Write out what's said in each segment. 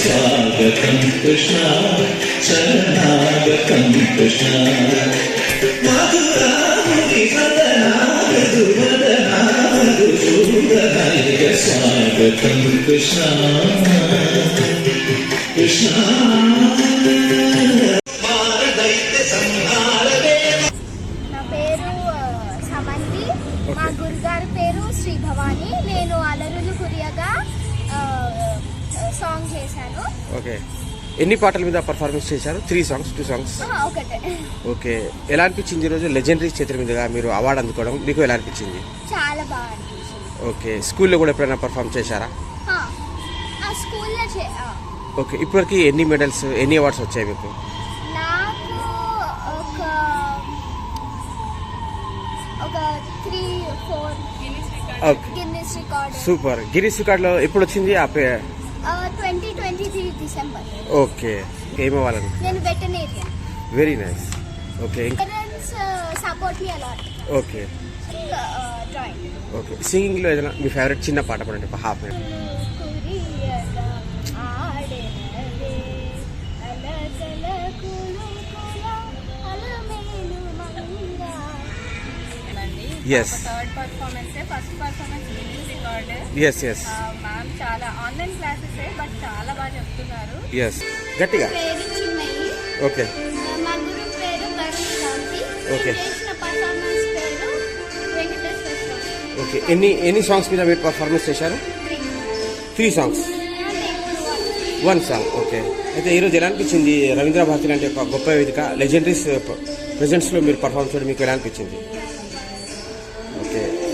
స్వాగతం కృష్ణ శరణాగతం కృష్ణ మధురాముని మదనామధువదనామధుసూదనాయక స్వాగతం కృష్ణ భవాని నేను అలరులు కురియగా సాంగ్ చేశాను. ఓకే. ఎన్ని పాటల మీద పర్ఫార్మెన్స్ చేశారు? త్రీ సాంగ్స్ టూ సాంగ్స్ ఒకటే. ఓకే. ఎలా అనిపించింది ఈరోజు లెజెండరీ చేతుల మీదుగా మీరు అవార్డు అందుకోవడం? మీకు ఎలా అనిపించింది? చాలా బాగా ఓకే. స్కూల్లో కూడా ఎప్పుడైనా పర్ఫామ్ చేశారా? స్కూల్లో ఓకే. ఇప్పటివరకు ఎన్ని మెడల్స్ ఎన్ని అవార్డ్స్ వచ్చాయి మీకు? ఒక త్రీ ఫోర్ సూపర్ గిరీష్ రికార్డ్లో ఎప్పుడు వచ్చింది ఆ pay twenty twenty three December okay ఏమవ్వాలని నేను veterinarian very nice okay support me a lot okay drawing okay సింగింగ్లో ఏదైనా మీ ఫేవరెట్ చిన్న పాట పడండి హాఫ్ మినిట్ కురియగా ఎస్ ఎస్ మ్యామ్ చాలా ఆన్లైన్ క్లాసెస్ బట్ చాలా బాగా చెప్తున్నారు. ఎస్ గట్టిగా? ఓకే మా గురు పేరు స్వామి. ఓకే ఎన్ని ఎన్ని సాంగ్స్ మీద మీరు పర్ఫార్మెన్స్ చేశారు? Three songs one song okay అయితే ఈరోజు ఎలా అనిపించింది? రవీంద్ర భారతి లాంటి ఒక గొప్ప వేదిక లెజెండరీస్ ప్రెజెంట్స్లో మీరు పర్ఫార్మ్ చేయడం మీకు ఎలా అనిపించింది? ఓకే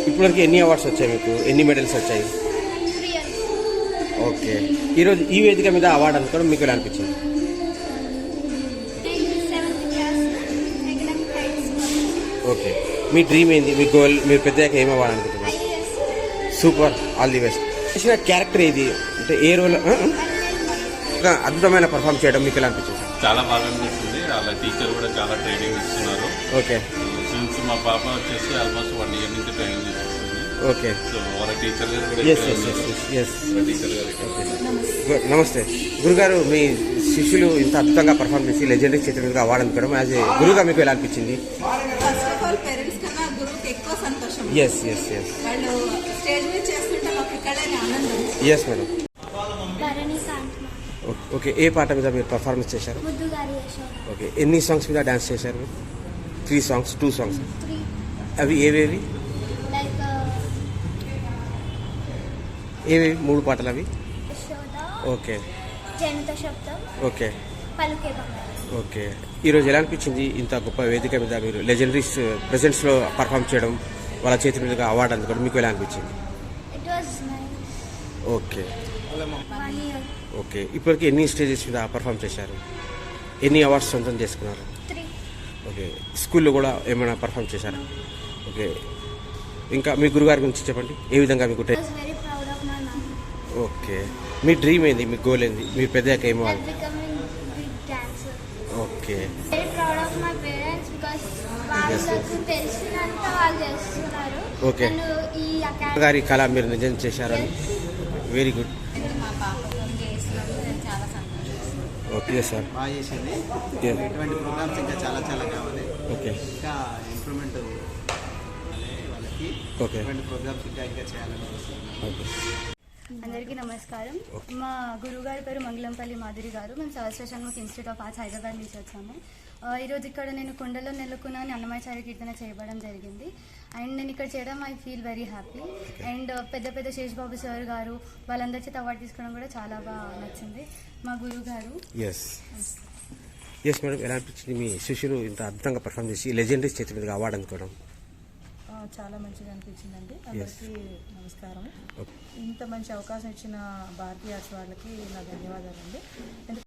ఇప్పటివరకు ఎన్ని అవార్డ్స్ వచ్చాయి మీకు? ఎన్ని మెడల్స్ వచ్చాయి? ఓకే. ఈరోజు ఈ వేదిక మీద అవార్డు అందుకోవడం మీకు ఎలా అనిపించింది? ఓకే. మీ డ్రీమ్ ఏంది? మీ గోల్ మీరు పెద్దగా ఏం అవ్వాలనుకుంటున్నారు సూపర్. All the best. చేసిన క్యారెక్టర్ ఏది? అంటే ఏ రోల్ అద్భుతమైన పర్ఫామ్ చేయడం మీకు ఎలా అనిపించింది? చాలా బాగా అనిపిస్తుంది. వాళ్ళ టీచర్ కూడా చాలా ట్రైనింగ్ ఇస్తున్నారు. ఓకే. సిన్స్ మా పాప వచ్చేసి ఆల్మోస్ట్ వన్ ఇయర్ నుంచి ట్రైనింగ్ తీసుకుంటుంది ఓకే సో వాళ్ళ టీచర్ గారు నమస్తే గురుగారు మీ శిష్యులు ఇంత అద్భుతంగా పర్ఫామ్ చేసి లెజెండరీ చేతుల మీదుగా అవార్డు అందుకోవడం యాజ్ ఏ గురుగా మీకు ఎలా అనిపించింది? ఫస్ట్ ఆఫ్ ఆల్ పేరెంట్స్ కన్నా గురువుకి ఎక్కువ సంతోషం. ఎస్ ఎస్ ఎస్ వాళ్ళు స్టేజ్ మీద చేస్తుంటే మాకు ఇక్కడే ఆనందం. ఎస్ మేడం ఓకే ఏ పాట మీద మీరు పర్ఫార్మెన్స్ చేశారు? ఓకే ఎన్ని సాంగ్స్ మీద డాన్స్ చేశారు? త్రీ సాంగ్స్ టూ సాంగ్స్ అవి ఏవేవి? లైక్ ఏవేవి? మూడు పాటలు అవి? ఓకే. ఓకే. ఓకే. ఈరోజు ఎలా అనిపించింది ఇంత గొప్ప వేదిక మీద మీరు లెజెండరీస్ ప్రెజెంట్స్లో పర్ఫామ్ చేయడం వాళ్ళ చేతి మీదుగా అవార్డు అందుకోవడం మీకు ఎలా అనిపించింది? ఓకే. ఓకే. ఇప్పటికి ఎన్ని స్టేజెస్ మీద పర్ఫామ్ చేశారు? ఎన్ని అవార్డ్స్ సొంతం చేసుకున్నారు? ఓకే స్కూల్లో కూడా ఏమైనా పర్ఫామ్ చేశారా? ఓకే ఇంకా మీ గురుగారి గురించి చెప్పండి ఏ విధంగా మీకు ఓకే మీ డ్రీమ్ ఏంది మీ గోల్ ఏంది ఓకే. My Okay. నన్ను ఈ అకాడమీ గారి కళ మీరు నిజం చేశారని. వెరీ గుడ్ మా పాపకు చేసినందుకు నేను చాలా సంతోషిస్తున్నాను ఓకే సార్. బాగా చేసింది. ఇటువంటి ప్రోగ్రామ్స్ ఇంకా చాలా చాలా కావాలి. ఓకే. ఇంకా ఇంప్రూవ్మెంట్ వాళ్ళకి. Okay. ఇటువంటి ప్రోగ్రామ్స్ ఇంకా ఇంకా చేయాలని ఓకే. అందరికీ నమస్కారం. మా గురువుగారి పేరు మంగళంపల్లి మాధురి గారు. మేము Sahasra Shanmukh institute of arts Hyderabad నుంచి వచ్చాము. ఈరోజు ఇక్కడ నేను కొండలో నెలకొన్న అని అన్నమాచార్య కీర్తన చేయబడడం జరిగింది. అండ్ నేను ఇక్కడ చేయడం I feel very happy. And పెద్ద పెద్ద శేష్బాబు సార్ గారు వాళ్ళందరి చేత అవార్డు తీసుకోవడం కూడా చాలా బాగా నచ్చింది. మా గురువు గారు ఎస్ మేడం ఎలా అనిపించింది మీ శిష్యులు ఇంత అద్భుతంగా పర్ఫామ్ చేసి లెజెండరీస్ చేతి మీదుగా అవార్డు అందుకోవడం? చాలా మంచిగా అనిపించిందండి. అందరికీ నమస్కారం. ఇంత మంచి అవకాశం ఇచ్చిన భారతీయ ఆర్ట్స్ వాళ్ళకి నా ధన్యవాదాలండి.